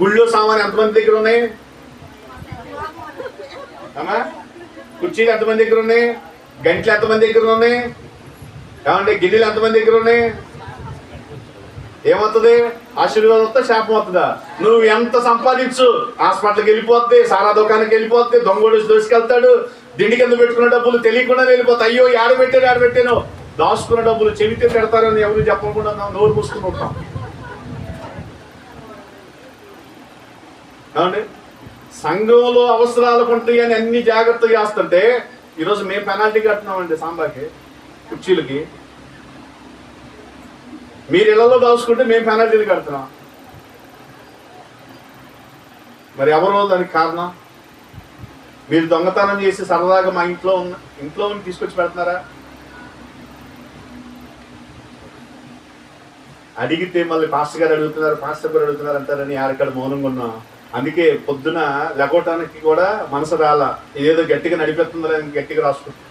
గుళ్ళో సామాన్ ఎంతమంది దగ్గర ఉన్నాయి? అమ్మా కుర్చీలు ఎంతమంది దగ్గర ఉన్నాయి? గంటలు ఎంతమంది దగ్గర ఉన్నాయి? ఏమంటే గిన్నెలు ఎంతమంది దగ్గర ఉన్నాయి? ఏమవుతుంది? ఆశీర్వాదం వస్తా శాపం అవుతుందా నువ్వు ఎంత సంపాదించు? హాస్పిటల్కి వెళ్ళిపోద్ది సారా దుకాణానికి వెళ్ళిపోద్ది దొంగోడు దోసుకెళ్తాడు. దిండి కింద పెట్టుకున్న డబ్బులు తెలియకుండా వెళ్ళిపోతాయి. అయ్యో ఆడ ఆడబెట్టాను పెట్టాను? దాచుకున్న డబ్బులు చెవితే పెడతారని ఎవరు చెప్పకుండా నోరు మూసుకుని ఉంటాం. ఏమండి సంఘంలో అవసరాలకు ఉంటాయి అని అన్ని జాగ్రత్తగా చేస్తుంటే ఈరోజు మేము పెనాల్టీ కడుతున్నామండి సాంబాకి కుర్చీలకి. మీరు ఇళ్ళలో దాచుకుంటే మేము పెనాల్టీలు కడుతున్నాం. మరి ఎవరో దానికి కారణం? మీరు దొంగతనం చేసి సరదాగా మా ఇంట్లో ఉన్న ఇంట్లో ఉండి తీసుకొచ్చి పెడుతున్నారా? అడిగితే మళ్ళీ పాస్టర్ గారు అడుగుతున్నారు పాస్టర్ గారు అడుగుతున్నారు అంటారని ఆడక్కడ మౌనంగా ఉన్నాం. అందుకే పొద్దున లెగవటానికి కూడా మనసు రాల. ఏదో గట్టిగా నడిపెత్తుందో అని గట్టిగా రాసుకుంటాం.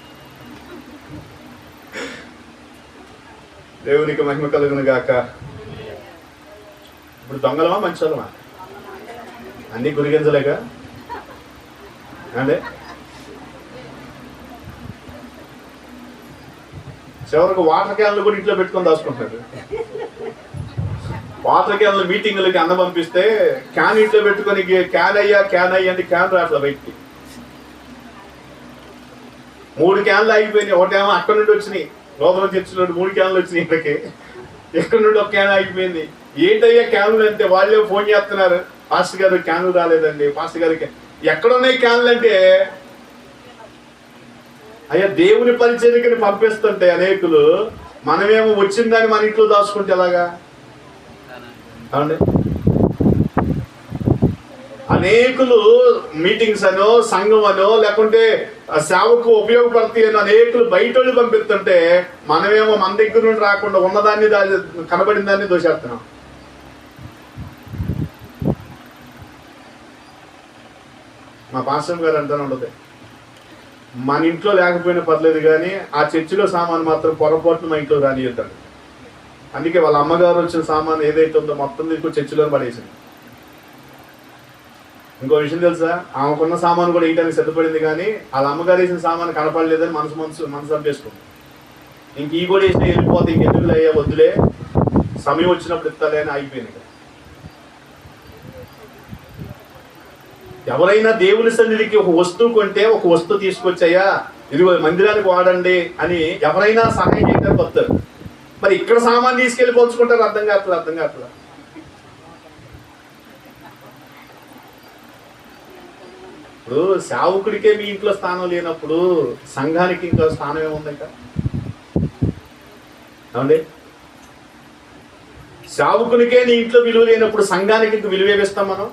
దేవునికి మహిమ కలుగును గాక. ఇప్పుడు దొంగలమా మంచోళమా అన్నీ గురిగించలేక అంటే చివరికి వాటర్ క్యాన్లు కూడా ఇంట్లో పెట్టుకొని దాచుకుంటాడు వాటర్ క్యాన్ల మీటింగ్లకి అన్న పంపిస్తే క్యాన్ ఇంట్లో పెట్టుకొని క్యాన్ అయ్యా క్యాన్ అయ్యా అంటే క్యాన్ రాట్ల బయటికి. మూడు క్యాన్లు ఆగిపోయినాయి. ఒకటేమో అక్కడ నుండి వచ్చినాయి. లోపల చర్చిలో మూడు క్యాన్లు వచ్చినాయి ఇక్కడికి. ఎక్కడి నుండి ఒక క్యాన్ ఆగిపోయింది. ఏంటయ్యా క్యాన్లు అంటే? వాళ్ళే ఫోన్ చేస్తున్నారు. పాస్టర్ గారు క్యాన్లు రాలేదండి. పాస్టర్ గారికి ఎక్కడున్నాయి క్యాన్లు అంటే? అయ్యా దేవుని పరిచర్యకి పంపిస్తుంటే అనేకులు. మనమేమో వచ్చిందని మన ఇంట్లో దాచుకుంటే ఎలాగా? అవునండి అనేకులు మీటింగ్స్ అనో సంఘం అనో లేకుంటే సేవకు ఉపయోగపడతాయి అని అనేకులు బయట వాళ్ళు పంపిస్తుంటే మనమేమో మన దగ్గర నుండి రాకుండా ఉన్నదాన్ని కనబడిన దాన్ని దోషేస్తున్నాం. మా పాస్టర్ గారు అంటాను ఉండదు మన ఇంట్లో లేకపోయినా పర్లేదు కానీ ఆ చర్చిలో సామాన్ మాత్రం పొరపాటును మా ఇంట్లో రానియద్దాడు. అందుకే వాళ్ళ అమ్మగారు వచ్చిన సామాన్ ఏదైతే ఉందో మొత్తం తీసుకొని చర్చిలో పడేసింది. ఇంకో విషయం తెలుసా? ఆమెకున్న సామాన్ కూడా వేయడానికి సిద్ధపడింది కానీ వాళ్ళ అమ్మగారు వేసిన సామాన్ కనపడలేదని మనసు మనసు మనసు చంపేసుకుంది. ఇంక ఈ కూడా వేసిన వెళ్ళిపోతే ఇంకెందుకు అయ్యా వద్దులే. సమయం వచ్చినప్పుడు ఇస్తాలే అని ఆగిపోయింది ఎవరైనా దేవుని సన్నిధికి ఒక వస్తువు కొంటే ఒక వస్తువు తీసుకొచ్చాయా ఇదిగో మందిరానికి వాడండి అని ఎవరైనా సహాయం చేయడానికి వస్తారు. మరి ఇక్కడ సామాన్ తీసుకెళ్ళి పోల్చుకుంటారు అర్థం కావట్లేదు అర్థం కావట్లేదు. ఇప్పుడు సేవకుడికే మీ ఇంట్లో స్థానం లేనప్పుడు సంఘానికి ఇంకా స్థానం ఏముంది ఇంకా ఏమండి? సేవకునికే నీ ఇంట్లో విలువ లేనప్పుడు సంఘానికి ఇంక విలువ ఏమిస్తాం మనం?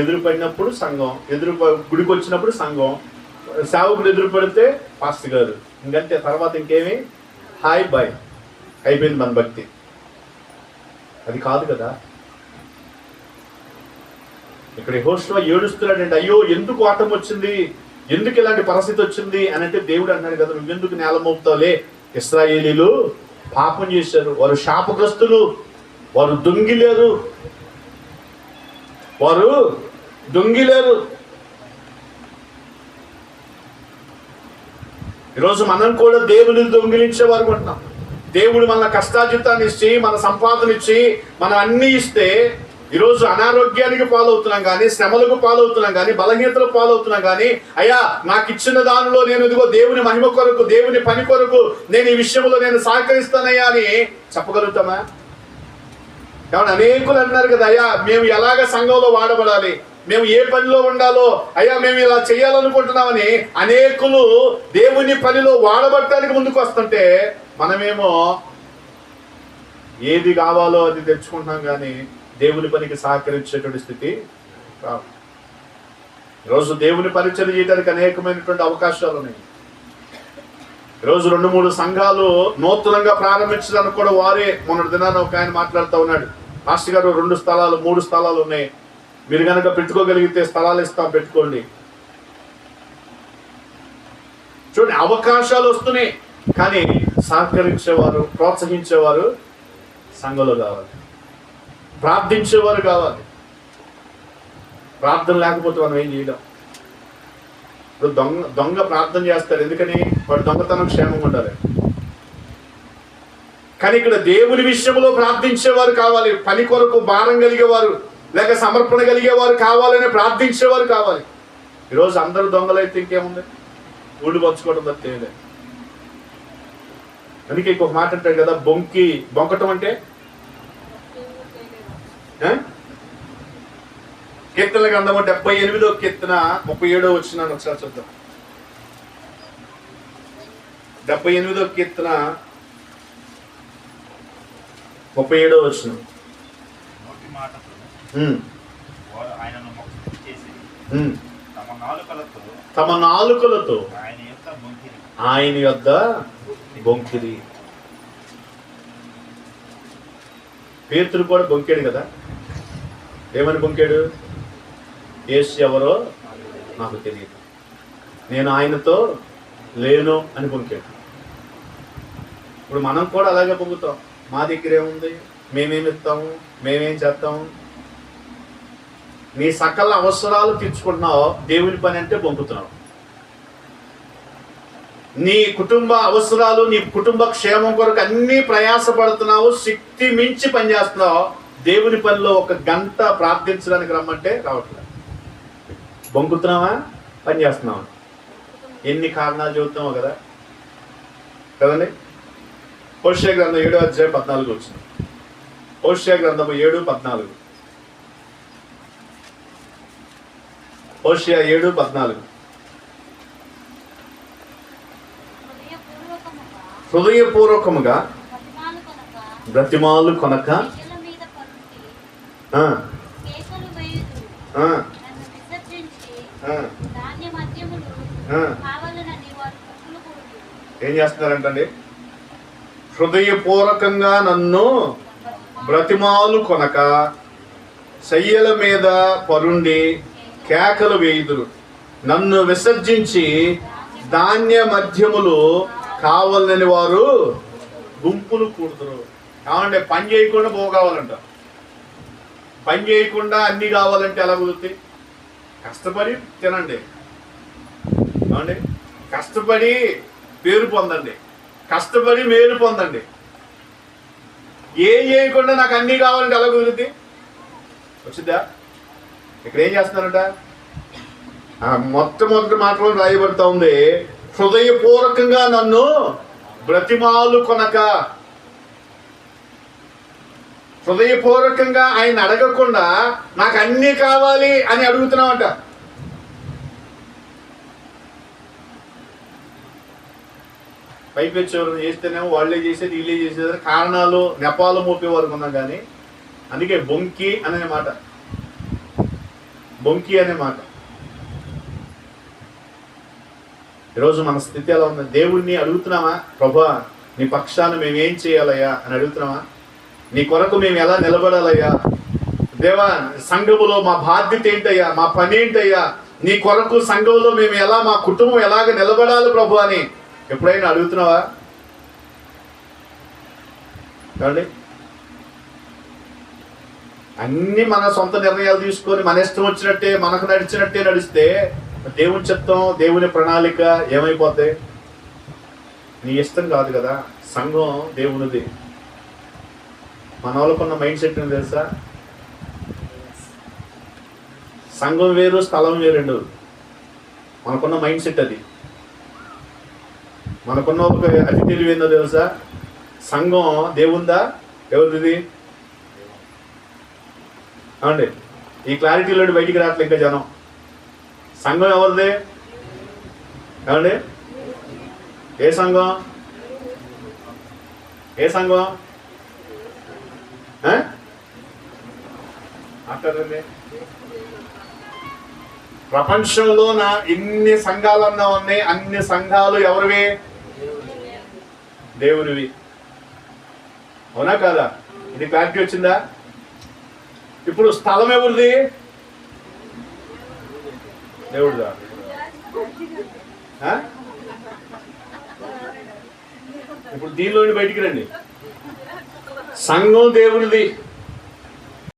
ఎదురు పడినప్పుడు సంఘం ఎదురు గుడికి వచ్చినప్పుడు సంఘం సేవకుడు ఎదురు పడితే పాస్ట్ గారు. ఇంకంతే తర్వాత ఇంకేమి? హాయ్ బాయ్ అయిపోయింది మన భక్తి అది కాదు కదా. ఇక్కడ హోస్ట్లో ఏడుస్తున్నాడండి అయ్యో ఎందుకు ఆటం వచ్చింది? ఎందుకు ఇలాంటి పరిస్థితి వచ్చింది? అని అంటే దేవుడు అన్నాడు కదా నువ్వెందుకు నేల మోపుతావులే ఇస్రాయేలీలు పాపం చేశారు. వారు శాపగ్రస్తులు. వారు దొంగిలేరు. వారు దొంగిలేరు. ఈరోజు మనం కూడా దేవుని దొంగిలించే వారు ఉంటున్నాం. దేవుడు మన కష్టాజితాన్ని ఇచ్చి మన సంపాదన ఇచ్చి మనం అన్ని ఇస్తే ఈరోజు అనారోగ్యానికి పాలవుతున్నాం కానీ శ్రమలకు పాలవుతున్నాం కానీ బలహీనతలకు పాలవుతున్నాం కానీ అయ్యా నాకు ఇచ్చిన దానిలో నేను ఇదిగో దేవుని మహిమ కొరకు దేవుని పని కొరకు నేను ఈ విషయంలో నేను సహకరిస్తానయ్యా అని చెప్పగలుగుతామా? కాబట్టి అనేకులు అంటున్నారు కదా అయ్యా మేము ఎలాగ సంఘంలో వాడబడాలి? మేము ఏ పనిలో ఉండాలో అయ్యా మేము ఇలా చేయాలనుకుంటున్నామని అనేకులు దేవుని పనిలో వాడబట్టడానికి ముందుకు వస్తుంటే మనమేమో ఏది కావాలో అది తెచ్చుకుంటున్నాం కానీ దేవుని పనికి సహకరించేటువంటి స్థితి రాదు. ఈరోజు దేవుని పరిచయం చేయడానికి అనేకమైనటువంటి అవకాశాలు ఉన్నాయి. ఈరోజు రెండు మూడు సంఘాలు నూతనంగా ప్రారంభించడానికి కూడా వారే మొన్నటి దినాన ఒక ఆయన మాట్లాడుతూ ఉన్నాడు. మాస్టర్ గారు రెండు స్థలాలు మూడు స్థలాలు ఉన్నాయి. మీరు కనుక పెట్టుకోగలిగితే స్థలాలు ఇస్తాం పెట్టుకోండి. చూడండి అవకాశాలు వస్తున్నాయి. కానీ సహకరించేవారు ప్రోత్సహించేవారు సంఘంలో కావాలి. ప్రార్థించేవారు కావాలి. ప్రార్థన లేకపోతే మనం ఏం చేయడం ఇప్పుడు దొంగ దొంగ ప్రార్థన చేస్తారు. ఎందుకని? వాడు దొంగతనం క్షేమంగా ఉండాలి. కానీ ఇక్కడ దేవుని విషయంలో ప్రార్థించేవారు కావాలి. పని కొరకు భారం కలిగేవారు లేక సమర్పణ కలిగేవారు కావాలని ప్రార్థించేవారు కావాలి. ఈరోజు అందరు దొంగలైతే ఇంకేముంది? ఊళ్ళు పంచుకోవడం తప్పితే అందుకే ఇంకొక మాట అంటారు కదా బొంకి బొంకటం అంటే? కీర్తన గ్రంథం డెబ్బై ఎనిమిదో కీర్తన ముప్పై ఏడో వచ్చినాను ఒకసారి చూద్దాం. డెబ్బై ఎనిమిదో కీర్తన ముప్పై ఏడో వచ్చిన తమ నాలుకలతో ఆయన యొక్క బొంకిరి. పేతురు కూడా బొంకాడు కదా? ఏమని బొంకాడు? యేసు ఎవరో? నాకు తెలియదు. నేను ఆయనతో లేను అని బొంకాడు. ఇప్పుడు మనం కూడా అలాగే పొంగుతాం మా దగ్గర ఏముంది? మేమేమి ఇస్తాము? మేమేం చేస్తాము? నీ సకల అవసరాలు తీర్చుకుంటున్నావు దేవుని పని అంటే పంపుతున్నావు నీ కుటుంబ అవసరాలు నీ కుటుంబ క్షేమం కొరకు అన్నీ ప్రయాసపడుతున్నావు శక్తి మించి పనిచేస్తున్నావు. దేవుని పనిలో ఒక గంట ప్రార్థించడానికి రమ్మంటే రావట్లేదు. బొంకుతున్నావా పని చేస్తున్నావా ఎన్ని కారణాలు చెబుతున్నావు కదా. కదండి? హోషే గ్రంథం ఏడు అధ్యాయం పద్నాలుగు వచ్చింది. హోషే గ్రంథం ఏడు పద్నాలుగు హోషియా ఏడు పద్నాలుగు హృదయపూర్వకముగా హృదయపూర్వకముగా పద్మాలు కనుక బ్రతిమాలు కొనక ప్రజల మీద పరుటి ఆ, కేకలు వేయుదు ఆ, నన్ను విసర్జించి ఆ, ధాన్య మద్యములు ఏడు పద్నాలుగు. హృదయపూర్వకముగా బ్రతిమాలు కొనక ఏం చేస్తున్నారంటండి? హృదయపూర్వకంగా నన్ను బ్రతిమాలు కొనక శయ్యల మీద పరుండి కేకలు వేయుదురు. నన్ను విసర్జించి ధాన్య మధ్యములు కావాలని వారు గుంపులు కూడుతురు కావండి పని చేయకుండా పోగావాలంట పని చేయకుండా అన్ని కావాలంటే ఎలా కుదురుతాయి కష్టపడి తినండి. ఏమండి? కష్టపడి పేరు పొందండి. కష్టపడి మేలు పొందండి. ఏం చేయకుండా నాకు అన్నీ కావాలంటే ఎలా కుదురుద్ది? వచ్చిందా? ఇక్కడ ఏం చేస్తున్నారట? మొట్టమొదటి మాటలో రాయబడతా ఉంది హృదయపూర్వకంగా నన్ను బ్రతిమాలు కొనక. హృదయపూర్వకంగా ఆయన అడగకుండా నాకు అన్నీ కావాలి అని అడుగుతున్నామంట పైకి వచ్చేవారు చేస్తేనేమో వాళ్ళే చేసేది వీళ్ళే చేసేది కారణాలు నెపాలు మోపేవారు ఉన్నాం కానీ అందుకే బొంకి అనే మాట. బొంకి అనే మాట. ఈరోజు మన స్థితి ఎలా ఉంది? దేవుణ్ణి అడుగుతున్నామా ప్రభా నీ పక్షాన మేము ఏం చేయాలయ్యా అని అడుగుతున్నామా నీ కొరకు మేము ఎలా నిలబడాలయ్యా? దేవా సంఘములో మా బాధ్యత ఏంటయ్యా? మా పని ఏంటయ్యా? నీ కొరకు సంఘంలో మేము ఎలా మా కుటుంబం ఎలాగ నిలబడాలి ప్రభు అని ఎప్పుడైనా అడుగుతున్నావా? ఏమండి అన్ని మన సొంత నిర్ణయాలు తీసుకొని మన ఇష్టం వచ్చినట్టే మనకు నడిచినట్టే నడిస్తే దేవుని చిత్తం దేవుని ప్రణాళిక ఏమైపోతాయి? నీ ఇష్టం కాదు కదా. సంఘం దేవునిది. మన వాళ్ళకున్న మైండ్ సెట్ తెలుసా? సంఘం వేరు స్థలం వేరండు మనకున్న మైండ్ సెట్ అది. మనకున్న ఒక అతి తెలివి ఏందో తెలుసా? సంఘం దేవుందా? ఎవరిది ఏమండి? ఈ క్లారిటీలో బయటికి రావట్లే ఇంకా జనం. సంఘం ఎవరిది? ఏమండి? ఏ సంఘం? ఏ సంఘం? అంటారండి ప్రపంచంలో నా ఇన్ని సంఘాలన్నా ఉన్నాయి అన్ని సంఘాలు ఎవరివి? దేవునివి అవునా కాదా? ఇది క్లారిటీ వచ్చిందా? ఇప్పుడు స్థలం ఎవరిది? దేవుడిదా? ఇప్పుడు దీనిలోని బయటికి రండి. సంఘం దేవుడిది